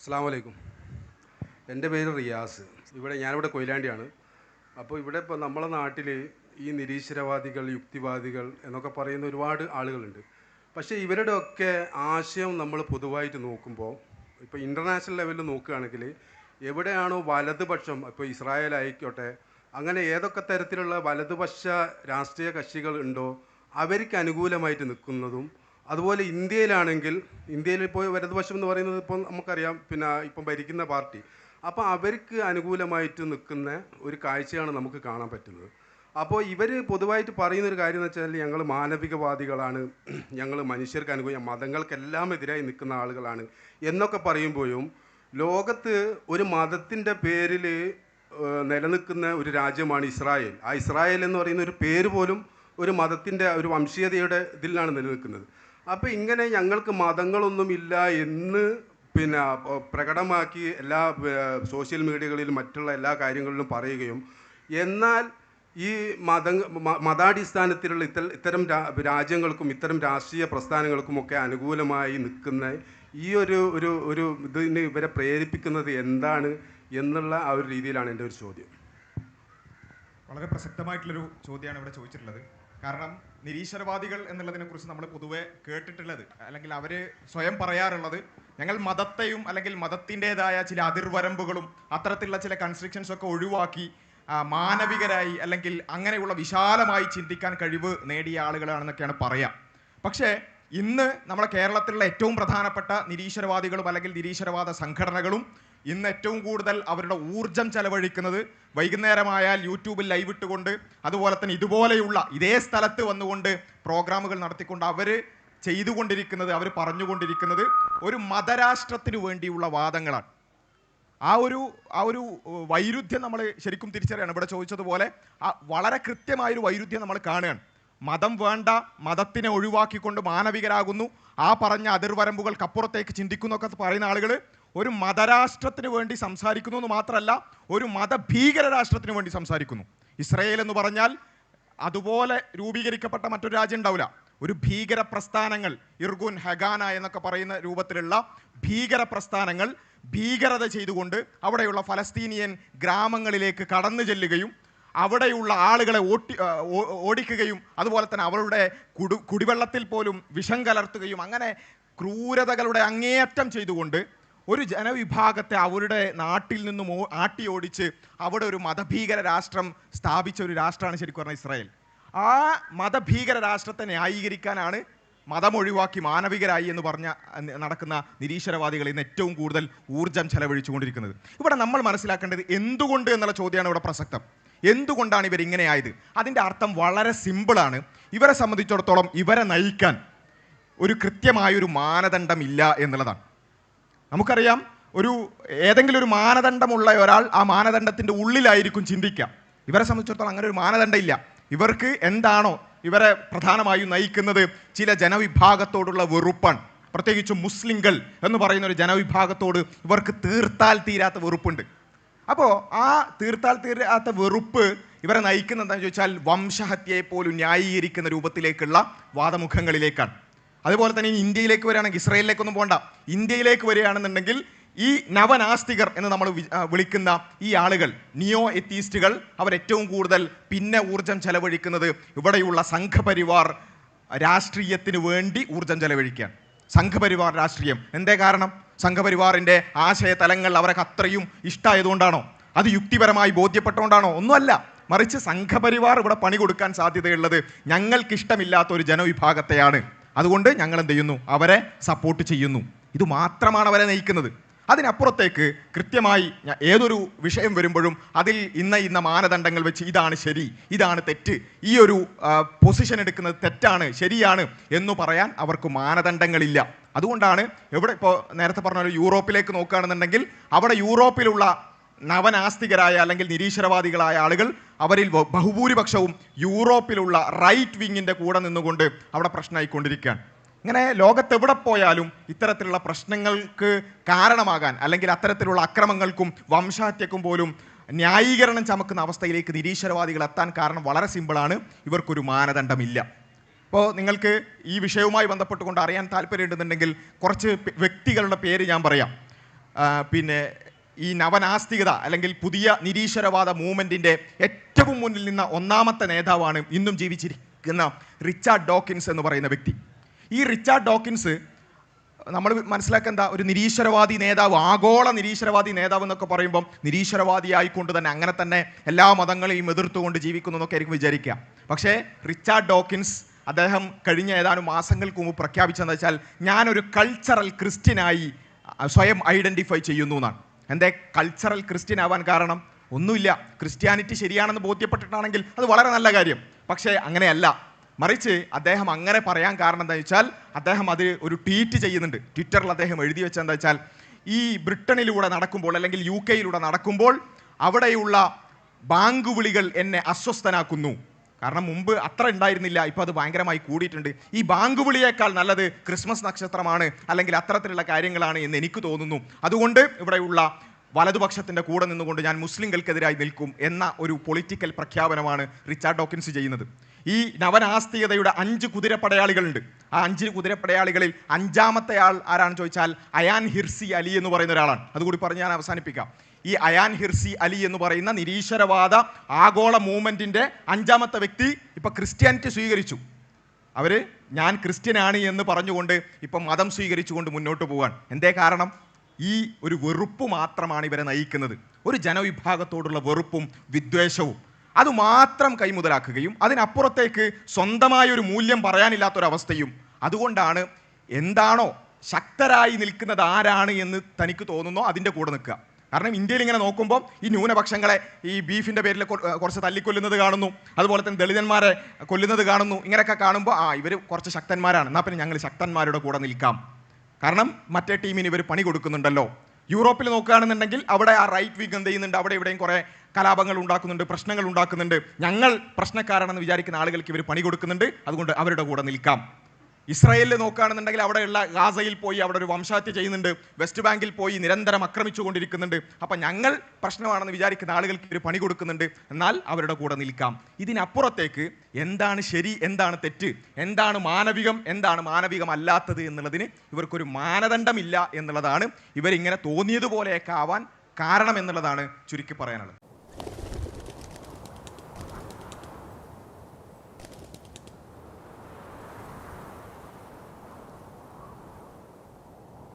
അസ്സാം വലൈക്കും എന്റെ പേര് റിയാസ്. ഇവിടെ ഞാനിവിടെ കൊയിലാണ്ടിയാണ്. അപ്പോൾ ഇവിടെ ഇപ്പോൾ നമ്മളെ നാട്ടിൽ ഈ നിരീശ്വരവാദികൾ യുക്തിവാദികൾ എന്നൊക്കെ പറയുന്ന ഒരുപാട് ആളുകളുണ്ട്. പക്ഷേ ഇവരുടെയൊക്കെ ആശയം നമ്മൾ പൊതുവായിട്ട് നോക്കുമ്പോൾ ഇപ്പോൾ ഇന്റർനാഷണൽ ലെവലിൽ നോക്കുകയാണെങ്കിൽ എവിടെയാണോ വലതുപക്ഷം ഇപ്പോൾ ഇസ്രായേൽ ആയിക്കോട്ടെ അങ്ങനെ ഏതൊക്കെ തരത്തിലുള്ള വലതുപക്ഷ രാഷ്ട്രീയ കക്ഷികൾ ഉണ്ടോ അവർക്ക് അനുകൂലമായിട്ട് നിൽക്കുന്നതും അതുപോലെ ഇന്ത്യയിലാണെങ്കിൽ ഇന്ത്യയിൽ ഇപ്പോൾ വലതുപക്ഷം എന്ന് പറയുന്നത് ഇപ്പം നമുക്കറിയാം പിന്നെ ഇപ്പം ഭരിക്കുന്ന പാർട്ടി. അപ്പോൾ അവർക്ക് അനുകൂലമായിട്ട് നിൽക്കുന്ന ഒരു കാഴ്ചയാണ് നമുക്ക് കാണാൻ പറ്റുന്നത്. അപ്പോൾ ഇവർ പൊതുവായിട്ട് പറയുന്ന ഒരു കാര്യം എന്ന് വെച്ചാൽ ഞങ്ങൾ മാനവികവാദികളാണ്. ഞങ്ങൾ മനുഷ്യർക്ക് അനുകൂലം മതങ്ങൾക്കെല്ലാം എതിരായി നിൽക്കുന്ന ആളുകളാണ് എന്നൊക്കെ പറയുമ്പോഴും ലോകത്ത് ഒരു മതത്തിന്റെ പേരിൽ നിലനിൽക്കുന്ന ഒരു രാജ്യമാണ് ഇസ്രായേൽ. ആ ഇസ്രായേൽ എന്ന് പറയുന്ന ഒരു പേര് പോലും ഒരു മതത്തിന്റെ ഒരു വംശീയതയുടെ ഇതിലാണ് നിലനിൽക്കുന്നത്. അപ്പോൾ ഇങ്ങനെ ഞങ്ങൾക്ക് മതങ്ങളൊന്നുമില്ല എന്ന് പിന്നെ പ്രകടമാക്കി എല്ലാ സോഷ്യൽ മീഡിയകളിലും മറ്റുള്ള എല്ലാ കാര്യങ്ങളിലും പറയുകയും എന്നാൽ ഈ മത മതാടിസ്ഥാനത്തിലുള്ള ഇത്ത ഇത്തരം രാജ്യങ്ങൾക്കും ഇത്തരം രാഷ്ട്രീയ പ്രസ്ഥാനങ്ങൾക്കുമൊക്കെ അനുകൂലമായി നിൽക്കുന്ന ഈ ഒരു ഒരു ഒരു ഇതിന് ഇവരെ പ്രേരിപ്പിക്കുന്നത് എന്താണ് എന്നുള്ള ആ ഒരു രീതിയിലാണ് എന്റെ ഒരു ചോദ്യം. വളരെ പ്രസക്തമായിട്ടുള്ളൊരു ചോദ്യമാണ് ഇവിടെ ചോദിച്ചിട്ടുള്ളത്. കാരണം നിരീശ്വരവാദികൾ എന്നുള്ളതിനെ കുറിച്ച് നമ്മൾ പൊതുവെ കേട്ടിട്ടുള്ളത് അല്ലെങ്കിൽ അവർ സ്വയം പറയാറുള്ളത് ഞങ്ങൾ മതത്തെയും അല്ലെങ്കിൽ മതത്തിന്റെതായ ചില അതിർവരമ്പുകളും അത്തരത്തിലുള്ള ചില കൺസ്ട്രക്ഷൻസ് ഒക്കെ ഒഴിവാക്കി മാനവികരായി അല്ലെങ്കിൽ അങ്ങനെയുള്ള വിശാലമായി ചിന്തിക്കാൻ കഴിവ് നേടിയ ആളുകളാണെന്നൊക്കെയാണ് പറയാം. പക്ഷേ ഇന്ന് നമ്മുടെ കേരളത്തിലുള്ള ഏറ്റവും പ്രധാനപ്പെട്ട നിരീശ്വരവാദികളും അല്ലെങ്കിൽ നിരീശ്വരവാദ സംഘടനകളും ഇന്ന് ഏറ്റവും കൂടുതൽ അവരുടെ ഊർജം ചെലവഴിക്കുന്നത് വൈകുന്നേരമായാൽ യൂട്യൂബിൽ ലൈവ് ഇട്ടുകൊണ്ട് അതുപോലെ തന്നെ ഇതുപോലെയുള്ള ഇതേ സ്ഥലത്ത് വന്നുകൊണ്ട് പ്രോഗ്രാമുകൾ നടത്തിക്കൊണ്ട് അവർ ചെയ്തുകൊണ്ടിരിക്കുന്നത് അവർ പറഞ്ഞുകൊണ്ടിരിക്കുന്നത് ഒരു മതരാഷ്ട്രത്തിന് വേണ്ടിയുള്ള വാദങ്ങളാണ്. ആ ഒരു ആ ഒരു വൈരുദ്ധ്യം നമ്മൾ ശരിക്കും തിരിച്ചറിയണം. ഇവിടെ ചോദിച്ചതുപോലെ ആ വളരെ കൃത്യമായൊരു വൈരുദ്ധ്യം നമ്മൾ കാണുകയാണ്. മതം വേണ്ട മതത്തിനെ ഒഴിവാക്കിക്കൊണ്ട് മാനവികരാകുന്നു. ആ പറഞ്ഞ അതിർവരമ്പുകൾക്കപ്പുറത്തേക്ക് ചിന്തിക്കുന്നു ഒക്കെ പറയുന്ന ആളുകൾ ഒരു മതരാഷ്ട്രത്തിന് വേണ്ടി സംസാരിക്കുന്നു എന്ന് മാത്രമല്ല ഒരു മതഭീകര രാഷ്ട്രത്തിന് വേണ്ടി സംസാരിക്കുന്നു. ഇസ്രയേൽ എന്ന് പറഞ്ഞാൽ അതുപോലെ രൂപീകരിക്കപ്പെട്ട മറ്റൊരു രാജ്യം ഉണ്ടാവില്ല. ഒരു ഭീകര പ്രസ്ഥാനങ്ങൾ ഇർഗുൻ ഹഗാന എന്നൊക്കെ പറയുന്ന രൂപത്തിലുള്ള ഭീകര പ്രസ്ഥാനങ്ങൾ ഭീകരത ചെയ്തുകൊണ്ട് അവിടെയുള്ള ഫലസ്തീനിയൻ ഗ്രാമങ്ങളിലേക്ക് കടന്നു ചെല്ലുകയും അവിടെയുള്ള ആളുകളെ ഓട്ടി ഓടിക്കുകയും അതുപോലെ തന്നെ അവരുടെ കുടു കുടിവെള്ളത്തിൽ പോലും വിഷം കലർത്തുകയും അങ്ങനെ ക്രൂരതകളുടെ അങ്ങേയറ്റം ചെയ്തുകൊണ്ട് ഒരു ജനവിഭാഗത്തെ അവരുടെ നാട്ടിൽ നിന്നും ആട്ടി ഓടിച്ച് അവിടെ ഒരു മതഭീകര രാഷ്ട്രം സ്ഥാപിച്ച ഒരു രാഷ്ട്രമാണ് ശരിക്കും പറഞ്ഞാൽ ഇസ്രായേൽ. ആ മതഭീകര രാഷ്ട്രത്തെ ന്യായീകരിക്കാനാണ് മതം ഒഴിവാക്കി മാനവികരായി എന്ന് പറഞ്ഞ നടക്കുന്ന നിരീശ്വരവാദികൾ ഇന്ന് ഏറ്റവും കൂടുതൽ ഊർജം ചെലവഴിച്ചുകൊണ്ടിരിക്കുന്നത്. ഇവിടെ നമ്മൾ മനസ്സിലാക്കേണ്ടത് എന്തുകൊണ്ട് എന്നുള്ള ചോദ്യമാണ് ഇവിടെ പ്രസക്തം. എന്തുകൊണ്ടാണ് ഇവർ ഇങ്ങനെ ആയത്? അതിന്റെ അർത്ഥം വളരെ സിമ്പിളാണ്. ഇവരെ സംബന്ധിച്ചിടത്തോളം ഇവരെ നയിക്കാൻ ഒരു കൃത്യമായൊരു മാനദണ്ഡമില്ല എന്നുള്ളതാണ്. നമുക്കറിയാം ഒരു ഏതെങ്കിലും ഒരു മാനദണ്ഡമുള്ള ഒരാൾ ആ മാനദണ്ഡത്തിന്റെ ഉള്ളിലായിരിക്കും ചിന്തിക്കാം ഇവരെ സംബന്ധിച്ചിടത്തോളം അങ്ങനെ ഒരു മാനദണ്ഡം ഇല്ല ഇവർക്ക് എന്താണോ ഇവരെ പ്രധാനമായും നയിക്കുന്നത് ചില ജനവിഭാഗത്തോടുള്ള വെറുപ്പാണ്. പ്രത്യേകിച്ചും മുസ്ലിങ്ങൾ എന്ന് പറയുന്ന ഒരു ജനവിഭാഗത്തോട് ഇവർക്ക് തീർത്താൽ തീരാത്ത വെറുപ്പുണ്ട്. അപ്പോൾ ആ തീർത്താൽ തീരാത്ത വെറുപ്പ് ഇവരെ നയിക്കുന്ന എന്താണെന്ന് ചോദിച്ചാൽ വംശഹത്യയെ പോലും ന്യായീകരിക്കുന്ന രൂപത്തിലേക്കുള്ള വാദമുഖങ്ങളിലേക്കാണ്. അതുപോലെ തന്നെ ഇന്ത്യയിലേക്ക് വരികയാണെങ്കിൽ ഇസ്രയേലിലേക്കൊന്നും പോകണ്ട ഇന്ത്യയിലേക്ക് വരികയാണെന്നുണ്ടെങ്കിൽ ഈ നവനാസ്തികർ എന്ന് നമ്മൾ വിളിക്കുന്ന ഈ ആളുകൾ നിയോ എത്തീസ്റ്റുകൾ അവർ ഏറ്റവും കൂടുതൽ പിന്നെ ഊർജം ചെലവഴിക്കുന്നത് ഇവിടെയുള്ള സംഘപരിവാർ രാഷ്ട്രീയത്തിന് വേണ്ടി ഊർജം ചെലവഴിക്കുകയാണ്. സംഘപരിവാർ രാഷ്ട്രീയം. എന്തേ കാരണം? സംഘപരിവാറിന്റെ ആശയ തലങ്ങൾ അവർക്ക് അത്രയും ഇഷ്ടമായതുകൊണ്ടാണോ അത് യുക്തിപരമായി ബോധ്യപ്പെട്ടുകൊണ്ടാണോ ഒന്നുമല്ല. മറിച്ച് സംഘപരിവാർ ഇവിടെ പണി കൊടുക്കാൻ സാധ്യതയുള്ളത് ഞങ്ങൾക്ക് ഇഷ്ടമില്ലാത്ത ഒരു ജനവിഭാഗത്തെയാണ്. അതുകൊണ്ട് ഞങ്ങൾ എന്ത് ചെയ്യുന്നു അവരെ സപ്പോർട്ട് ചെയ്യുന്നു. ഇത് മാത്രമാണ് അവരെ നയിക്കുന്നത്. അതിനപ്പുറത്തേക്ക് കൃത്യമായി ഏതൊരു വിഷയം വരുമ്പോഴും അതിൽ ഇന്ന ഇന്ന മാനദണ്ഡങ്ങൾ വെച്ച് ഇതാണ് ശരി ഇതാണ് തെറ്റ് ഈ ഒരു പൊസിഷൻ എടുക്കുന്നത് തെറ്റാണ് ശരിയാണ് എന്ന് പറയാൻ അവർക്ക് മാനദണ്ഡങ്ങളില്ല. അതുകൊണ്ടാണ് എവിടെ ഇപ്പോൾ നേരത്തെ പറഞ്ഞ യൂറോപ്പിലേക്ക് നോക്കുകയാണെന്നുണ്ടെങ്കിൽ അവിടെ യൂറോപ്പിലുള്ള നവനാസ്തികരായ അല്ലെങ്കിൽ നിരീശ്വരവാദികളായ ആളുകൾ അവരിൽ ബഹുഭൂരിപക്ഷവും യൂറോപ്പിലുള്ള റൈറ്റ് വിങ്ങിന്റെ കൂടെ നിന്നുകൊണ്ട് അവിടെ പ്രശ്നമായിക്കൊണ്ടിരിക്കുകയാണ്. ഇങ്ങനെ ലോകത്തെവിടെ പോയാലും ഇത്തരത്തിലുള്ള പ്രശ്നങ്ങൾക്ക് കാരണമാകാൻ അല്ലെങ്കിൽ അത്തരത്തിലുള്ള അക്രമങ്ങൾക്കും വംശഹത്യക്കും പോലും ന്യായീകരണം ചമക്കുന്ന അവസ്ഥയിലേക്ക് നിരീശ്വരവാദികൾ എത്താൻ കാരണം വളരെ സിമ്പിളാണ് ഇവർക്കൊരു മാനദണ്ഡമില്ല. ഇപ്പോൾ നിങ്ങൾക്ക് ഈ വിഷയവുമായി ബന്ധപ്പെട്ടുകൊണ്ട് അറിയാൻ താല്പര്യമുണ്ടെന്നുണ്ടെങ്കിൽ കുറച്ച് വ്യക്തികളുടെ പേര് ഞാൻ പറയാം. പിന്നെ ഈ നവനാസ്തികത അല്ലെങ്കിൽ പുതിയ നിരീശ്വരവാദ മൂവ്മെന്റിന്റെ ഏറ്റവും മുന്നിൽ നിന്ന ഒന്നാമത്തെ നേതാവാണ് ഇന്നും ജീവിച്ചിരിക്കുന്ന റിച്ചാർഡ് ഡോക്കിൻസ് എന്ന് പറയുന്ന വ്യക്തി. ഈ റിച്ചാർഡ് ഡോക്കിൻസ് നമ്മൾ മനസ്സിലാക്കേണ്ട ഒരു നിരീശ്വരവാദി നേതാവ് ആഗോള നിരീശ്വരവാദി നേതാവ് എന്നൊക്കെ പറയുമ്പം നിരീശ്വരവാദിയായിക്കൊണ്ട് തന്നെ അങ്ങനെ തന്നെ എല്ലാ മതങ്ങളെയും എതിർത്തുകൊണ്ട് ജീവിക്കുന്നു എന്നൊക്കെ ആയിരിക്കും വിചാരിക്കുക. പക്ഷേ റിച്ചാർഡ് ഡോക്കിൻസ് അദ്ദേഹം കഴിഞ്ഞ ഏതാനും മാസങ്ങൾക്ക് മുമ്പ് പ്രഖ്യാപിച്ചതെന്ന് വെച്ചാൽ ഞാനൊരു കൾച്ചറൽ ക്രിസ്ത്യനായി സ്വയം ഐഡന്റിഫൈ ചെയ്യുന്നു എന്നാണ്. എന്റെ കൾച്ചറൽ ക്രിസ്ത്യൻ ആവാൻ കാരണം ഒന്നുമില്ല. ക്രിസ്ത്യാനിറ്റി ശരിയാണെന്ന് ബോധ്യപ്പെട്ടിട്ടാണെങ്കിൽ അത് വളരെ നല്ല കാര്യം. പക്ഷേ അങ്ങനെയല്ല. മറിച്ച് അദ്ദേഹം അങ്ങനെ പറയാൻ കാരണം എന്താ വെച്ചാൽ അദ്ദേഹം അത് ഒരു ട്വീറ്റ് ചെയ്യുന്നുണ്ട്. ട്വിറ്ററിൽ അദ്ദേഹം എഴുതി വെച്ചെന്താ വെച്ചാൽ ഈ ബ്രിട്ടനിലൂടെ നടക്കുമ്പോൾ അല്ലെങ്കിൽ യു കെയിലൂടെ നടക്കുമ്പോൾ അവിടെയുള്ള ബാങ്ക് വിളികൾ എന്നെ അസ്വസ്ഥനാക്കുന്നു. കാരണം മുമ്പ് അത്ര ഉണ്ടായിരുന്നില്ല ഇപ്പോൾ അത് ഭയങ്കരമായി കൂടിയിട്ടുണ്ട്. ഈ ബാങ്ക് വിളിയേക്കാൾ നല്ലത് ക്രിസ്മസ് നക്ഷത്രമാണ് അല്ലെങ്കിൽ അത്തരത്തിലുള്ള കാര്യങ്ങളാണ് എന്ന് എനിക്ക് തോന്നുന്നു. അതുകൊണ്ട് ഇവിടെയുള്ള വലതുപക്ഷത്തിന്റെ കൂടെ നിന്നുകൊണ്ട് ഞാൻ മുസ്ലിങ്ങൾക്കെതിരായി നിൽക്കും എന്ന ഒരു പൊളിറ്റിക്കൽ പ്രഖ്യാപനമാണ് റിച്ചാർഡ് ഡോക്കിൻസ് ചെയ്യുന്നത്. ഈ നവനാസ്തികതയുടെ അഞ്ച് കുതിരപ്പടയാളികളുണ്ട്. ആ അഞ്ച് കുതിരപ്പടയാളികളിൽ അഞ്ചാമത്തെ ആൾ ആരാണെന്ന് ചോദിച്ചാൽ അയാൻ ഹിർസി അലി എന്ന് പറയുന്ന ഒരാളാണ്. അതുകൂടി പറഞ്ഞ് ഞാൻ അവസാനിപ്പിക്കാം. ഈ അയാൻ ഹിർസി അലി എന്ന് പറയുന്ന നിരീശ്വരവാദ ആഗോള മൂവ്മെന്റിന്റെ അഞ്ചാമത്തെ വ്യക്തി ഇപ്പോൾ ക്രിസ്ത്യാനിറ്റി സ്വീകരിച്ചു. അവർ ഞാൻ ക്രിസ്ത്യനാണ് എന്ന് പറഞ്ഞുകൊണ്ട് ഇപ്പം മതം സ്വീകരിച്ചുകൊണ്ട് മുന്നോട്ട് പോവാൻ എന്തേ കാരണം? ഈ ഒരു വെറുപ്പ് മാത്രമാണ് ഇവരെ നയിക്കുന്നത്. ഒരു ജനവിഭാഗത്തോടുള്ള വെറുപ്പും വിദ്വേഷവും. അത് മാത്രം കൈമുതലാക്കുകയും അതിനപ്പുറത്തേക്ക് സ്വന്തമായ ഒരു മൂല്യം പറയാനില്ലാത്തൊരവസ്ഥയും. അതുകൊണ്ടാണ് എന്താണോ ശക്തരായി നിൽക്കുന്നത് ആരാണ് എന്ന് തനിക്ക് തോന്നുന്നോ അതിന്റെ കൂടെ നിൽക്കുക. കാരണം ഇന്ത്യയിൽ ഇങ്ങനെ നോക്കുമ്പോൾ ഈ ന്യൂനപക്ഷങ്ങളെ ഈ ബീഫിന്റെ പേരിൽ കുറച്ച് തല്ലിക്കൊല്ലുന്നത് കാണുന്നു. അതുപോലെ തന്നെ ദളിതന്മാരെ കൊല്ലുന്നത് കാണുന്നു. ഇങ്ങനെയൊക്കെ കാണുമ്പോൾ ആ ഇവർ കുറച്ച് ശക്തന്മാരാണ്. എന്നാൽ പിന്നെ ഞങ്ങൾ ശക്തന്മാരുടെ കൂടെ നിൽക്കാം. കാരണം മറ്റേ ടീമിന് ഇവർ പണി കൊടുക്കുന്നുണ്ടല്ലോ. യൂറോപ്പിൽ നോക്കുകയാണെന്നുണ്ടെങ്കിൽ അവിടെ ആ റൈറ്റ് വിങ് എന്ത് ചെയ്യുന്നുണ്ട്? അവിടെ ഇവിടെയും കുറേ കലാപങ്ങൾ ഉണ്ടാക്കുന്നുണ്ട് പ്രശ്നങ്ങൾ ഉണ്ടാക്കുന്നുണ്ട്. ഞങ്ങൾ പ്രശ്നക്കാരാണെന്ന് വിചാരിക്കുന്ന ആളുകൾക്ക് ഇവർ പണി കൊടുക്കുന്നുണ്ട്. അതുകൊണ്ട് അവരുടെ കൂടെ നിൽക്കാം. ഇസ്രായേലിൽ നോക്കുകയാണെന്നുണ്ടെങ്കിൽ അവിടെയുള്ള ഗാസയിൽ പോയി അവിടെ ഒരു വംശഹത്യ ചെയ്യുന്നുണ്ട്. വെസ്റ്റ് ബാങ്കിൽ പോയി നിരന്തരം ആക്രമിച്ചുകൊണ്ടിരിക്കുന്നുണ്ട് അപ്പം ഞങ്ങൾ പ്രശ്നമാണെന്ന് വിചാരിക്കുന്ന ആളുകൾക്ക് ഒരു പണി കൊടുക്കുന്നുണ്ട്. എന്നാൽ അവരുടെ കൂടെ നിൽക്കാം. ഇതിനപ്പുറത്തേക്ക് എന്താണ് ശരി എന്താണ് തെറ്റ് എന്താണ് മാനവികം എന്താണ് മാനവികമല്ലാത്തത് എന്നുള്ളതിന് ഇവർക്കൊരു മാനദണ്ഡമില്ല എന്നുള്ളതാണ് ഇവരിങ്ങനെ തോന്നിയതുപോലെയൊക്കെ ആവാൻ കാരണം എന്നുള്ളതാണ് ചുരുക്കി പറയാനുള്ളത്.